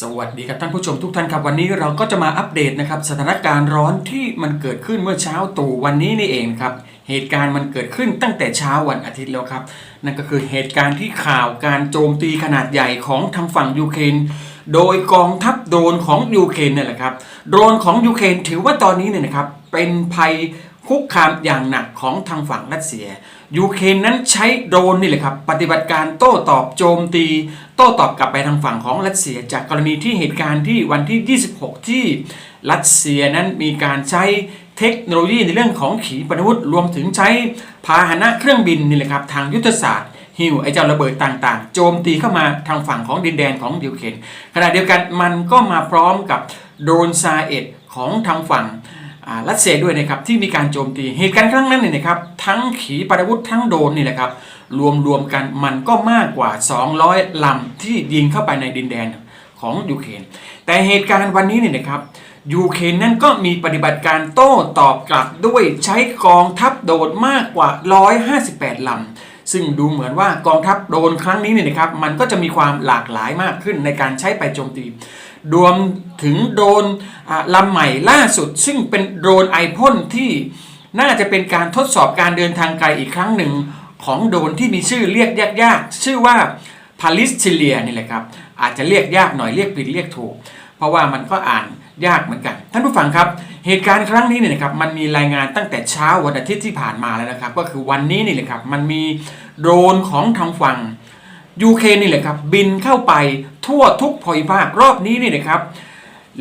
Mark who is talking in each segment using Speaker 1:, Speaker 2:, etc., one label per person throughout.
Speaker 1: สวัสดีครับท่านผู้ชมทุกท่านครับวันนี้เราก็จะมาอัปเดตนะครับสถานการณ์ร้อนที่มันเกิดขึ้นเมื่อเช้าตู่วันนี้นี่เองครับเหตุการณ์มันเกิดขึ้นตั้งแต่เช้าวันอาทิตย์แล้วครับนั่นก็คือเหตุการณ์ที่ข่าวการโจมตีขนาดใหญ่ของทางฝั่งยูเครนโดยกองทัพโดรนของยูเครนเนี่ยแหละครับโดรนของยูเครนถือว่าตอนนี้เนี่ยนะครับเป็นภัย คุกคามอย่างหนักของทางฝั่งรัสเซีย ยูเครนนั้นใช้โดรนนี่แหละครับ ปฏิบัติการโต้ตอบโจมตี โต้ตอบกลับไปทางฝั่งของรัสเซีย จากกรณีที่เหตุการณ์ที่วันที่ 26 ที่รัสเซียนั้นมีการใช้เทคโนโลยีในเรื่องของขีปนาวุธรวมถึงใช้พาหนะเครื่องบินนี่แหละครับทางยุทธศาสตร์ฮิวไอเจ้าระเบิดต่างๆ โจมตีเข้ามาทางฝั่งของดินแดนของยูเครนขณะเดียวกันมันก็มาพร้อมกับโดรนซาเอ็ดของทางฝั่ง รัสเซียด้วยนะครับที่มีการโจมตีเหตุการณ์ครั้งนั้นเนี่ยนะครับทั้งขีปนาวุธทั้งโดนนี่แหละครับรวมรวมกันมันก็มากกว่า 200 ลำที่ยิงเข้าไปในดินแดนของยูเครนแต่เหตุการณ์วันนี้เนี่ยนะครับยูเครนนั้นก็มีปฏิบัติการโต้ตอบกลับด้วยใช้กองทัพโดรนมากกว่า 158 ลำ ซึ่งดูเหมือนว่ากองทัพโดนครั้งนี้เนี่ยนะครับมันก็จะมีความหลากหลายมากขึ้นในการใช้ไปโจมตี รวมถึงโดรนอ่าลำใหม่ล่าสุด ซึ่งเป็นโดรนไอพ่นที่น่าจะเป็นการทดสอบการเดินทางไกลอีกครั้งหนึ่งของโดรนที่มีชื่อเรียกยากๆ ชื่อว่าพาลิสเ i เลียนี่แหละครับ อาจจะเรียกยากหน่อยเรียกผิดเรียกถูก เพราะว่ามันก็อ่านยากเหมือนกัน ท่านผู้ฟังครับ เหตุการณ์ครั้งนี้เนี่ยนะครับมันมีรายงานตั้งแต่เช้าวันอาทิตย์ที่ผ่านมาแล้วนะครับ ก็คือวันนี้นี่แหละครับมันมีโดรนของทางฝั่ง ยูเครนนี่แหละครับ บินเข้าไปทั่วทุกภูมิภาครอบนี้นี่นะครับ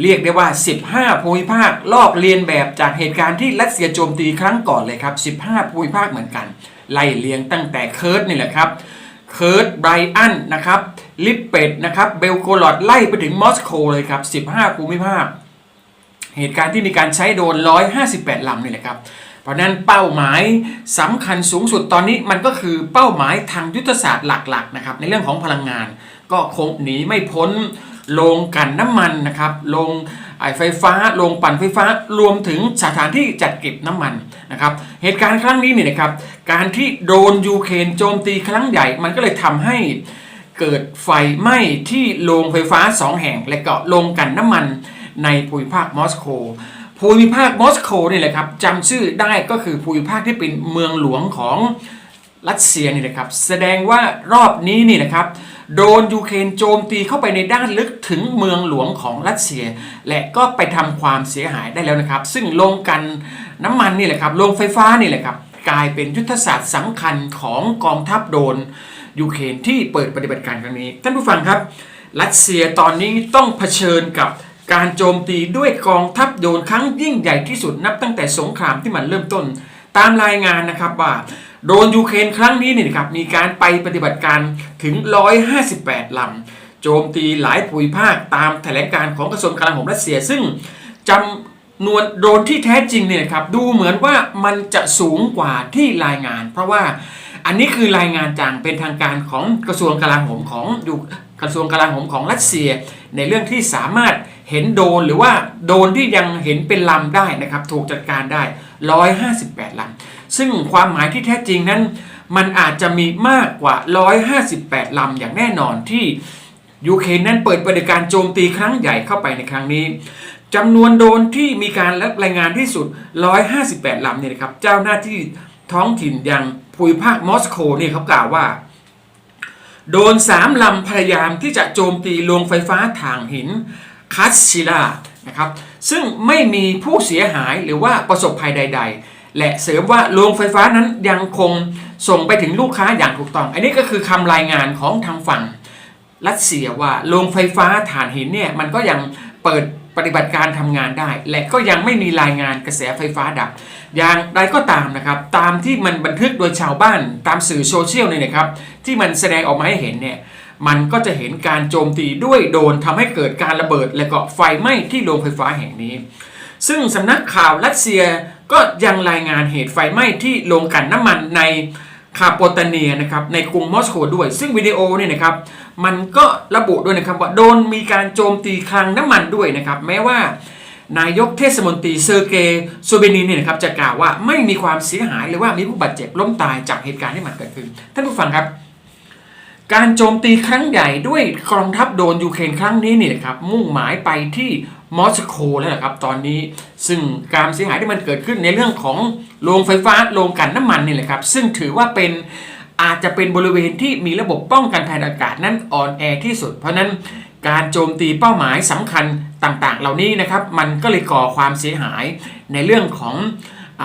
Speaker 1: เรียกได้ว่า 15ภูมิภาคลอกเลียนแบบจากเหตุการณ์ที่รัสเซียโจมตีครั้งก่อนเลยครับ 15ภูมิภาคเหมือนกัน ไล่เลียงตั้งแต่เคิร์ดนี่แหละครับเคิร์ดไบรอันนะครับลิปเป็ดนะครับเบลโกรอดไล่ไปถึงมอสโกเลยครับ 15ภูมิภาค เหตุการณ์ที่มีการใช้โดรน158ลำนี่แหละครับ เพราะนั้นเป้าหมายสำคัญสูงสุดตอนนี้มันก็คือเป้าหมายทางยุทธศาสตร์หลักๆนะครับในเรื่องของพลังงาน ก็คงหนีไม่พ้นโรงกันน้ำมันนะครับโรงไฟฟ้าโรงปั่นไฟฟ้ารวมถึงสถานที่จัดเก็บน้ำมันนะครับเหตุการณ์ครั้งนี้เนี่ยนะครับการที่โดนยูเครนโจมตีครั้งใหญ่ มันก็เลยทำให้เกิดไฟไหม้ที่โรงไฟฟ้า2แห่ง และก็โรงกันน้ำมันในภูมิภาคมอสโก ภูมิภาคมอสโกนี่แหละครับจำชื่อได้ก็คือภูมิภาคที่เป็นเมืองหลวงของรัสเซียนี่แหละครับ แสดงว่ารอบนี้นี่นะครับโดนยูเครนโจมตีเข้าไปในด้านลึกถึงเมืองหลวงของรัสเซีย และก็ไปทำความเสียหายได้แล้วนะครับ ซึ่งโรงกันน้ำมันนี่แหละครับโรงไฟฟ้านี่แหละครับกลายเป็นยุทธศาสตร์สำคัญของกองทัพโดนยูเครนที่เปิดปฏิบัติการครั้งนี้ ท่านผู้ฟังครับ รัสเซียตอนนี้ต้องเผชิญกับ การโจมตีด้วยกองทัพโดนครั้งยิ่งใหญ่ที่สุดนับตั้งแต่สงครามที่มันเริ่มต้น ตามรายงานนะครับว่าโดนยูเครนครั้งนี้เนี่ยนะครับมีการไปปฏิบัติการถึง 158 ลำ โจมตีหลายภูมิภาคตามแถลงการของกระทรวงกลาโหมรัสเซีย ซึ่งจำนวนโดนที่แท้จริงเนี่ยครับดูเหมือนว่ามันจะสูงกว่าที่รายงาน เพราะว่าอันนี้คือรายงานจากเป็นทางการของกระทรวงกลาโหมของกระทรวงกลาโหมของรัสเซีย ในเรื่องที่สามารถ เห็นโดนหรือว่าโดนที่ยังเห็นเป็นลำได้นะครับถูกจัดการได้ 158ลำซึ่งความหมายที่แท้จริงนั้น มันอาจจะมีมากกว่า 158ลำอย่างแน่นอนที่ยูเครนนั้นเปิดปฏิบัติการโจมตีครั้งใหญ่เข้าไปในครั้งนี้จำนวนโดนที่มีการรับรายงานที่สุด 158ลำเนี่ยนะครับเจ้าหน้าที่ท้องถิ่นอย่างภูมิภาคมอสโกเนี่ยเขากล่าวว่า โดนสามลำพยายามที่จะโจมตีโรงไฟฟ้าถ่านหิน คัสชิลานะครับซึ่งไม่มีผู้เสียหายหรือว่าประสบภัยใด ๆ และเสริมว่าโรงไฟฟ้านั้นยังคงส่งไปถึงลูกค้าอย่างถูกต้อง อันนี้ก็คือคำรายงานของทางฝั่งรัสเซียว่าโรงไฟฟ้าถ่านหินเนี่ยมันก็ยังเปิดปฏิบัติการทำงานได้ และก็ยังไม่มีรายงานกระแสไฟฟ้าดับ อย่างไรก็ตามนะครับ ตามที่มันบันทึกโดยชาวบ้านตามสื่อโซเชียลเนี่ยนะครับ ที่มันแสดงออกมาให้เห็นเนี่ย มันก็จะเห็นการโจมตีด้วยโดนทำให้เกิดการระเบิด และก็ไฟไหม้ที่โรงไฟฟ้าแห่งนี้ ซึ่งสำนักข่าวรัสเซียก็ยังรายงานเหตุไฟไหม้ที่โรงกลั่นน้ำมันในคาโปตาเนียนะครับในกรุงมอสโกด้วย ซึ่งวิดีโอเนี่ยนะครับมันก็ระบุด้วยนะครับว่าโดนมีการโจมตีคลังน้ำมันด้วยนะครับแม้ว่านายกเทศมนตรีเซอร์เกย์โซเบนินเนี่ยนะครับจะกล่าวว่าไม่มีความเสียหายหรือว่ามีผู้บาดเจ็บล้มตายจากเหตุการณ์ที่มันเกิดขึ้น ท่านผู้ฟังครับ การโจมตีครั้งใหญ่ด้วยกองทัพโดนยูเครนครั้งนี้นี่แหละครับมุ่งหมายไปที่มอสโกแล้วนะครับตอนนี้ซึ่งการเสียหายที่มันเกิดขึ้นในเรื่องของโรงไฟฟ้าโรงกันน้ำมันนี่แหละครับซึ่งถือว่าเป็นอาจจะเป็นบริเวณที่มีระบบป้องกันภัยอากาศนั้นอ่อนแอที่สุด เพราะฉะนั้นการโจมตีเป้าหมายสำคัญต่างๆ เหล่านี้นะครับมันก็เลยก่อความเสียหายในเรื่องของอ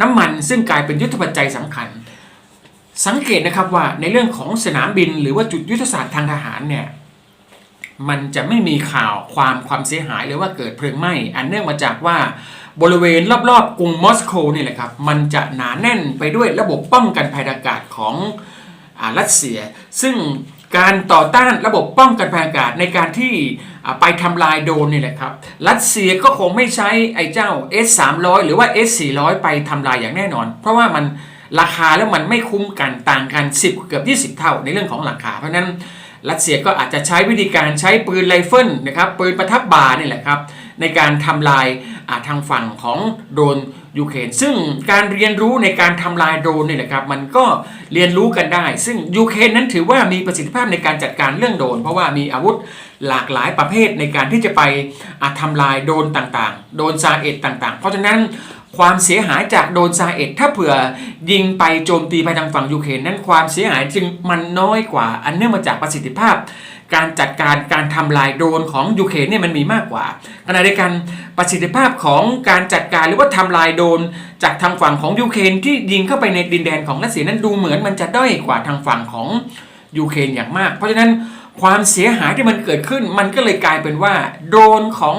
Speaker 1: น้ำมันซึ่งกลายเป็นยุทธปัจจัยสำคัญ สังเกตนะครับว่าในเรื่องของสนามบินหรือว่าจุดยุทธศาสตร์ทางทหารเนี่ยมันจะไม่มีข่าวความความเสียหายหรือว่าเกิดเพลิงไหม้อันเนื่องมาจากว่าบริเวณรอบๆกรุงมอสโกนี่แหละครับมันจะหนาแน่นไปด้วยระบบป้องกันภัยอากาศของอารัสเซีย ซึ่งการต่อต้านระบบป้องกันภัยอากาศในการที่ไปทำลายโดนนี่แหละครับรัสเซียก็คงไม่ใช้ไอ้เจ้า S300 หรือว่า S400 ไปทำลายอย่างแน่นอน เพราะว่ามัน ราคาแล้วมันไม่คุ้มกันต่างกัน 10 เกือบ 20 เท่าในเรื่องของราคา เพราะนั้นรัสเซียก็อาจจะใช้วิธีการใช้ปืนไรเฟิลนะครับปืนประทับบานี่แหละครับในการทำลายาทางฝั่งของโดรนยูเครนซึ่งการเรียนรู้ในการทำลายโดรนนี่แหละครับมันก็เรียนรู้กันได้ ซึ่งยูเครนนั้นถือว่ามีประสิทธิภาพในการจัดการเรื่องโดรนเพราะว่ามีอาวุธหลากหลายประเภทในการที่จะไปอ่าทำลายโดรนต่างๆ โดรนซาเอ็ดต่างๆ เพราะฉะนั้น ความเสียหายจากโดนซาเอ็ดถ้าเผื่อยิงไปโจมตีไปทางฝั่งยูเครนนั้นความเสียหายจึงมันน้อยกว่า อันเนื่องมาจากประสิทธิภาพ การจัดการการทำลายโดนของยูเครนเนี่ยมันมีมากกว่าขณะเดียวกันประสิทธิภาพของการจัดการหรือว่าทำลายโดน จากทางฝั่งของยูเครนที่ยิงเข้าไปในดินแดนของรัสเซียนั้นดูเหมือนมันจะด้อยกว่าทางฝั่งของยูเครนอย่างมาก เพราะฉะนั้นความเสียหายที่มันเกิดขึ้นมันก็เลยกลายเป็นว่าโดนของ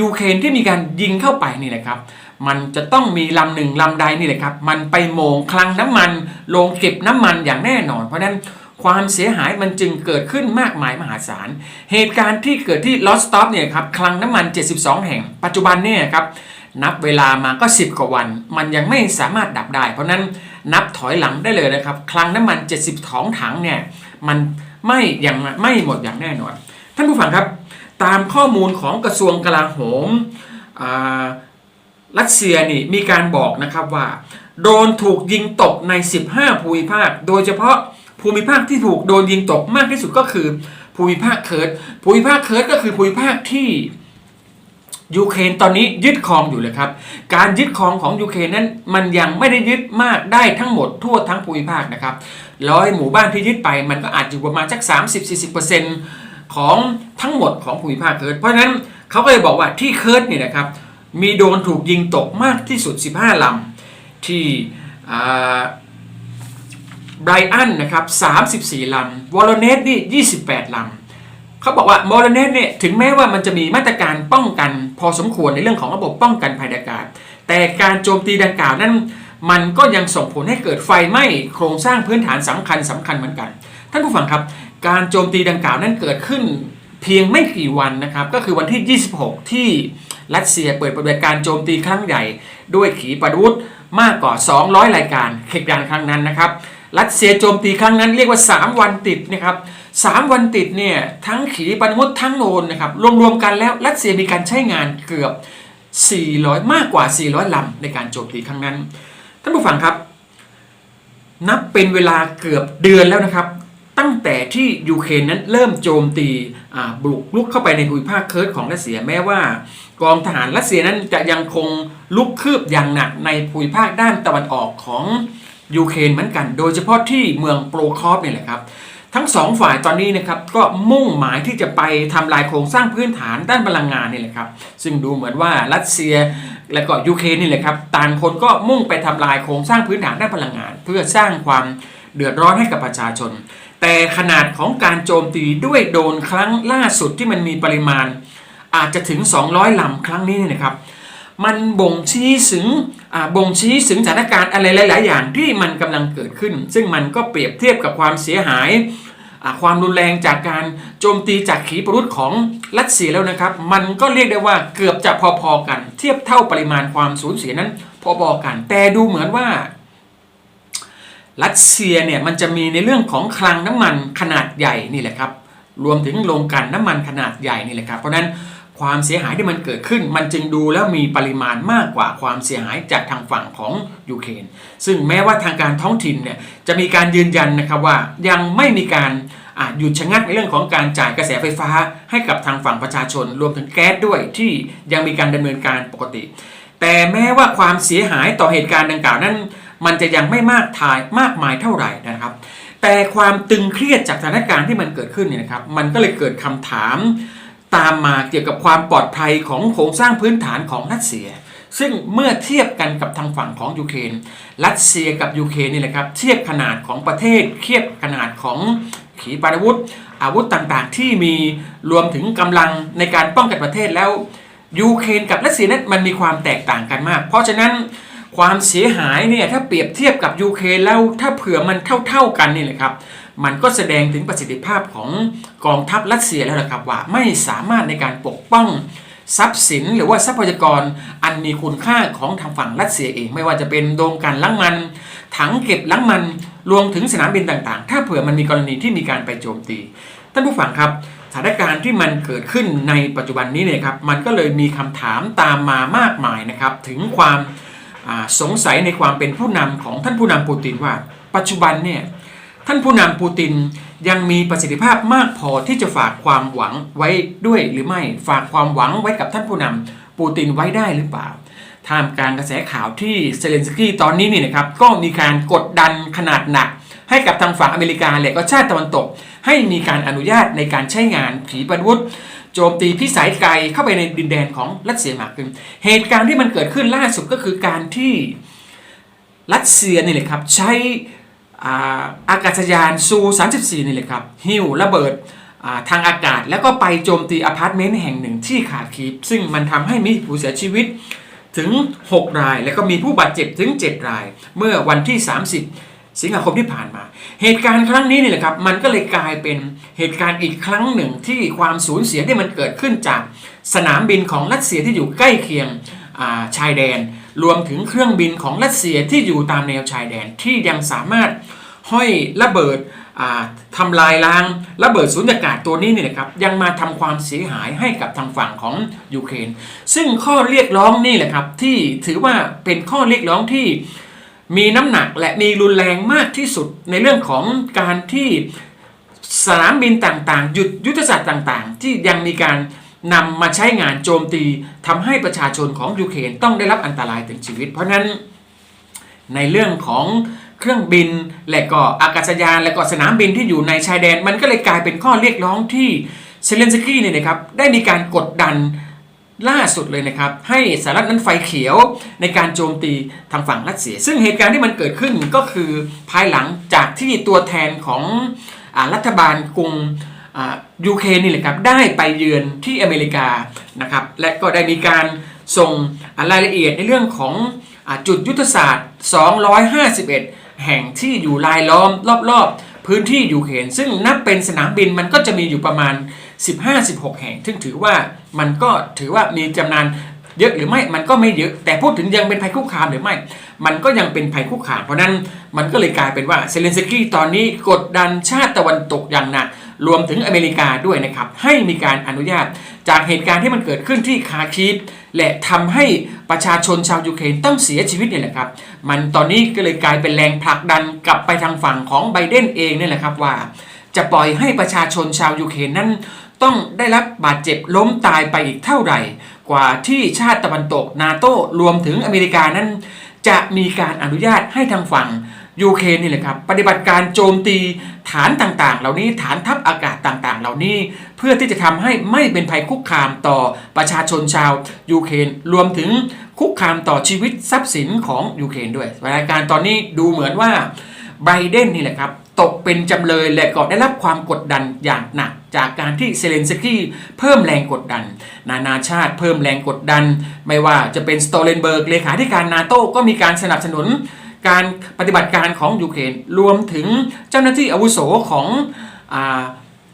Speaker 1: ยูเครนที่มีการยิงเข้าไปนี่แหละครับ มันจะต้องมีลำหนึ่งลำใดนี่แหละครับ มันไปโมงคลังน้ำมันโรงเก็บน้ำมันอย่างแน่นอน เพราะนั้นความเสียหายมันจึงเกิดขึ้นมากมายมหาศาล เหตุการณ์ที่เกิดที่ลอสต็อปเนี่ยครับคลังน้ำมัน 72 แห่ง ปัจจุบันเนี่ยครับนับเวลามาก็ 10 กว่าวัน มันยังไม่สามารถดับได้ เพราะนั้นนับถอยหลังได้เลยนะครับ คลังน้ำมัน 72ถังเนี่ยมันไม่ยังไม่หมดอย่างแน่นอน ท่านผู้ฟังครับ ตามข้อมูลของกระทรวงกลาโหมรัสเซียนี่มีการบอกนะครับว่า โดนถูกยิงตกใน 15 ภูมิภาค โดยเฉพาะภูมิภาคที่ถูกโดนยิงตกมากที่สุดก็คือภูมิภาคเคิร์ดภูมิภาคเคิร์ดก็คือภูมิภาคที่ยูเครนตอนนี้ยึดครองอยู่เลยครับ การยึดครองของยูเครนนั้นมันยังไม่ได้ยึดมากได้ทั้งหมดทั่วทั้งภูมิภาคนะครับร้อยหมู่บ้านที่ยึดไปมันก็อาจอยู่ประมาณสัก 30-40% ของทั้งหมดของภูมิภาคเคิร์ดเพราะฉะนั้นเขาก็เลยบอกว่าที่เคิร์ดเนี่ยนะครับมีโดนถูกยิงตกมากที่สุด 15 ลำ ที่ไบรอันนะครับ 34 ลำ วอลเนสนี่ 28 ลำ เขาบอกว่าวอลเนสเนี่ยถึงแม้ว่ามันจะมีมาตรการป้องกันพอสมควรในเรื่องของระบบป้องกันภัยอากาศ แต่การโจมตีดังกล่าวนั้น มันก็ยังส่งผลให้เกิดไฟไหม้โครงสร้างพื้นฐานสำคัญสำคัญเหมือนกัน ท่านผู้ฟังครับ การโจมตีดังกล่าวนั้นเกิดขึ้นเพียงไม่กี่วันนะครับ ก็คือวันที่ 26 ที่รัสเซียเปิดปฏิบัติการโจมตีครั้งใหญ่ ด้วยขีปนาวุธมากกว่า 200 รายการเหตุการณ์ครั้งนั้นนะครับ รัสเซียโจมตีครั้งนั้นเรียกว่า 3 วันติดนะครับ3วันติดเนี่ยทั้งขีปนาวุธทั้งโนนนะครับรวมๆกันแล้วรัสเซียมีการใช้งานเกือบ 400 มากกว่า 400 ลำในการโจมตีครั้งนั้น ท่านผู้ฟังครับ นับเป็นเวลาเกือบเดือนแล้วนะครับ ตั้งแต่ที่ยูเครนนั้นเริ่มโจมตีบุกลุกเข้าไปในภูมิภาคเคิร์ดของรัสเซียแม้ว่ากองทหารรัสเซียนั้นจะยังคงลุกคืบอย่างหนักในภูมิภาคด้านตะวันออกของยูเครนเหมือนกัน โดยเฉพาะที่เมืองโปรคอฟเนี่ยแหละครับ ทั้งสองฝ่ายตอนนี้นะครับก็มุ่งหมายที่จะไปทำลายโครงสร้างพื้นฐานด้านพลังงานนี่แหละครับ ซึ่งดูเหมือนว่ารัสเซียและก็ยูเครนนี่แหละครับ ต่างคนก็มุ่งไปทำลายโครงสร้างพื้นฐานด้านพลังงาน เพื่อสร้างความเดือดร้อนให้กับประชาชน แต่ขนาดของการโจมตีด้วยโดนครั้งล่าสุดที่มันมีปริมาณ อาจจะถึง 200ลำครั้งนี้นะครับ มันบ่งชี้ถึงบ่งชี้ถึงสถานการณ์อะไรหลาย ๆ อย่างที่มันกำลังเกิดขึ้น ซึ่งมันก็เปรียบเทียบกับความเสียหายความรุนแรงจากการโจมตีจากขีปนาวุธของรัสเซียแล้วนะครับ มันก็เรียกได้ว่าเกือบจะพอๆกัน เทียบเท่าปริมาณความสูญเสียนั้นพอๆกัน แต่ดูเหมือนว่า รัสเซียเนี่ยมันจะมีในเรื่องของคลังน้ำมันขนาดใหญ่นี่แหละครับรวมถึงโรงกลันน้ำมันขนาดใหญ่นี่แหละครับเพราะฉะนั้นความเสียหายที่มันเกิดขึ้น มันจึงดูแล้วมีปริมาณมากกว่าความเสียหายจากทางฝั่งของยูเครนซึ่งแม้ว่าทางการท้องถิ่นเนี่ยจะมีการยืนยันนะครับว่ายังไม่มีการหยุดชะงักในเรื่องของการจ่ายกระแสไฟฟ้าให้กับทางฝั่งประชาชน รวมถึงแก๊สด้วยที่ยังมีการดำเนินการปกติ แต่แม้ว่าความเสียหายต่อเหตุการณ์ดังกล่าวนั้น มันจะยังไม่มากทายมากมายเท่าไหร่นะครับ แต่ความตึงเครียดจากสถานการณ์ที่มันเกิดขึ้นเนี่ยนะครับ มันก็เลยเกิดคำถามตามมาเกี่ยวกับความปลอดภัยของโครงสร้างพื้นฐานของรัสเซีย ซึ่งเมื่อเทียบกันกับทางฝั่งของยูเครนรัสเซียกับยูเครนนี่แหละครับเทียบขนาดของประเทศเทียบขนาดของขีปนาวุธ อาวุธต่างๆ ที่มีรวมถึงกำลังในการป้องกันประเทศแล้วยูเครนกับรัสเซียนั้นมันมีความแตกต่างกันมาก เพราะฉะนั้น ความเสียหายเนี่ยถ้าเปรียบเทียบกับยูเครนแล้วถ้าเผื่อมันเท่าๆกันนี่แหละครับมันก็แสดงถึงประสิทธิภาพของกองทัพรัสเซียแล้วนะครับว่าไม่สามารถในการปกป้องทรัพย์สินหรือว่าทรัพยากรอันมีคุณค่าของทางฝั่งรัสเซียเอง ไม่ว่าจะเป็นโดงการล้างมัน ถังเก็บล้างมันรวมถึงสนามบินต่างๆ ถ้าเผื่อมันมีกรณีที่มีการไปโจมตีท่านผู้ฟังครับสถานการณ์ที่มันเกิดขึ้นในปัจจุบันนี้เนี่ยครับมันก็เลยมีคำถามตามมามากมายนะครับถึงความ สงสัยในความเป็นผู้นำของท่านผู้นำปูตินว่า ปัจจุบันเนี่ยท่านผู้นำปูตินยังมีประสิทธิภาพมากพอที่จะฝากความหวังไว้ด้วยหรือไม่ฝากความหวังไว้กับท่านผู้นำปูตินไว้ได้หรือเปล่าท่ามกลางกระแสข่าวที่เซเลนสกี้ตอนนี้นี่นะครับก็มีการกดดันขนาดหนัก ให้กับทางฝั่งอเมริกาและก็ชาติตะวันตก ให้มีการอนุญาตในการใช้งานขีปนาวุธ โจมตีพิสัยไกลเข้าไปในดินแดนของรัสเซียมากขึ้น เหตุการณ์ที่มันเกิดขึ้นล่าสุดก็คือการที่รัสเซียนี่แหละครับใช้อากาศยานซู34นี่แหละครับหิ้วระเบิดทางอากาศแล้วก็ไปโจมตีอพาร์ตเมนต์แห่งหนึ่งที่ขาดคีปซึ่งมันทำให้มีผู้เสียชีวิตถึง 6 ราย แล้วก็มีผู้บาดเจ็บถึง 7 ราย เมื่อวันที่ 30 สิงหาคมที่ผ่านมา เหตุการณ์ครั้งนี้นี่แหละครับ มันก็เลยกลายเป็นเหตุการณ์อีกครั้งหนึ่งที่ความสูญเสียที่มันเกิดขึ้นจากสนามบินของรัสเซียที่อยู่ใกล้เคียงาชายแดน รวมถึงเครื่องบินของรัสเซียที่อยู่ตามแนวชายแดนที่ยังสามารถห้อยระเบิดอ่าทำลายล้างระเบิดสูญญากาศตัวนี้นี่นะครับยังมาทำความเสียหายให้กับทางฝั่งของยูเครนซึ่งข้อเรียกร้องนี่แหละครับที่ถือว่าเป็นข้อเรียกร้องที่ มีน้ำหนักและมีรุนแรงมากที่สุดในเรื่องของการที่สนามบินต่างๆ หยุดยุทธศาสตร์ต่างๆ ที่ยังมีการนำมาใช้งานโจมตีทำให้ประชาชนของยูเครนต้องได้รับอันตรายถึงชีวิต เพราะนั้นในเรื่องของเครื่องบิน และก็อากาศยาน และก็สนามบินที่อยู่ในชายแดน มันก็เลยกลายเป็นข้อเรียกร้องที่เซเลนสกี้เนี่ยนะครับได้มีการกดดัน ล่าสุดเลยนะครับ ให้สหรัฐนั้นไฟเขียวในการโจมตีทางฝั่งรัสเซีย ซึ่งเหตุการณ์ที่มันเกิดขึ้นก็คือภายหลังจากที่ตัวแทนของอรัฐบาลกรุงอ่ายูเครนนี่แหละครับได้ไปเยือนที่อเมริกานะครับและก็ได้มีการส่งรายละเอียดในเรื่องของอจุดยุทธศาสตร์ 251 แห่งที่อยู่รายล้อมรอบๆ พื้นที่ยูเครนซึ่งนับเป็นสนามบินมันก็จะมีอยู่ประมาณ 15-16 แห่ง ซึ่งถือว่ามันก็ถือว่ามีจำนวนเยอะหรือไม่ มันก็ไม่เยอะ แต่พูดถึงยังเป็นภัยคุกคามหรือไม่ มันก็ยังเป็นภัยคุกคาม เพราะนั้นมันก็เลยกลายเป็นว่าเซเลนสกี้ตอนนี้กดดันชาติตะวันตกอย่างหนัก รวมถึงอเมริกาด้วยนะครับ ให้มีการอนุญาต จากเหตุการณ์ที่มันเกิดขึ้นที่คาคีฟและทำให้ประชาชนชาวยูเครนต้องเสียชีวิตเนี่ยแหละครับ มันตอนนี้ก็เลยกลายเป็นแรงผลักดันกลับไปทางฝั่งของไบเดนเองเนี่ยแหละครับว่า จะปล่อยให้ประชาชนชาวยูเครนนั้น ต้องได้รับบาดเจ็บล้มตายไปอีกเท่าไหร่ กว่าที่ชาติตะวันตกนาโต้รวมถึงอเมริกานั้น จะมีการอนุญาตให้ทางฝั่งยูเครนนี่แหละครับปฏิบัติการโจมตีฐานต่างๆ เหล่านี้ฐานทัพอากาศต่างๆ เหล่านี้เพื่อที่จะทำให้ไม่เป็นภัยคุกคามต่อประชาชนชาวยูเครนรวมถึงคุกคามต่อชีวิตทรัพย์สินของยูเครนด้วยสถานการณ์ตอนนี้ดูเหมือนว่าไบเดนนี่แหละครับตกเป็นจำเลยและก็ได้รับความกดดันอย่างหนัก จากการที่เซเลนสกี้เพิ่มแรงกดดัน นานาชาติเพิ่มแรงกดดัน ไม่ว่าจะเป็นสโตเลนเบิร์กเลขาธิการนาโต้ก็มีการสนับสนุน การปฏิบัติการของยูเครนรวมถึงเจ้าหน้าที่อาวุโสของ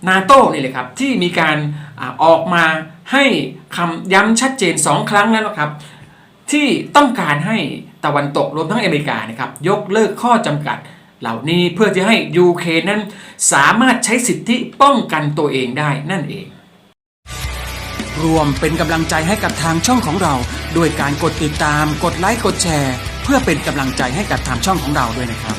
Speaker 1: นาโต้นี่แหละครับที่มีการอออกมาให้คำย้ำชัดเจน 2 ครั้งแล้วนะครับ ที่ต้องการให้ตะวันตกรวมทั้งอเมริกานะครับยกเลิกข้อจำกัด เหล่านี้เพื่อจะให้ยูเครนนั้นสามารถใช้สิทธิป้องกันตัวเองได้นั่นเอง รวมเป็นกำลังใจให้กับทางช่องของเราด้วยการกดติดตาม กดไลค์กดแชร์ เพื่อเป็นกำลังใจให้กับทางช่องของเราด้วยนะครับ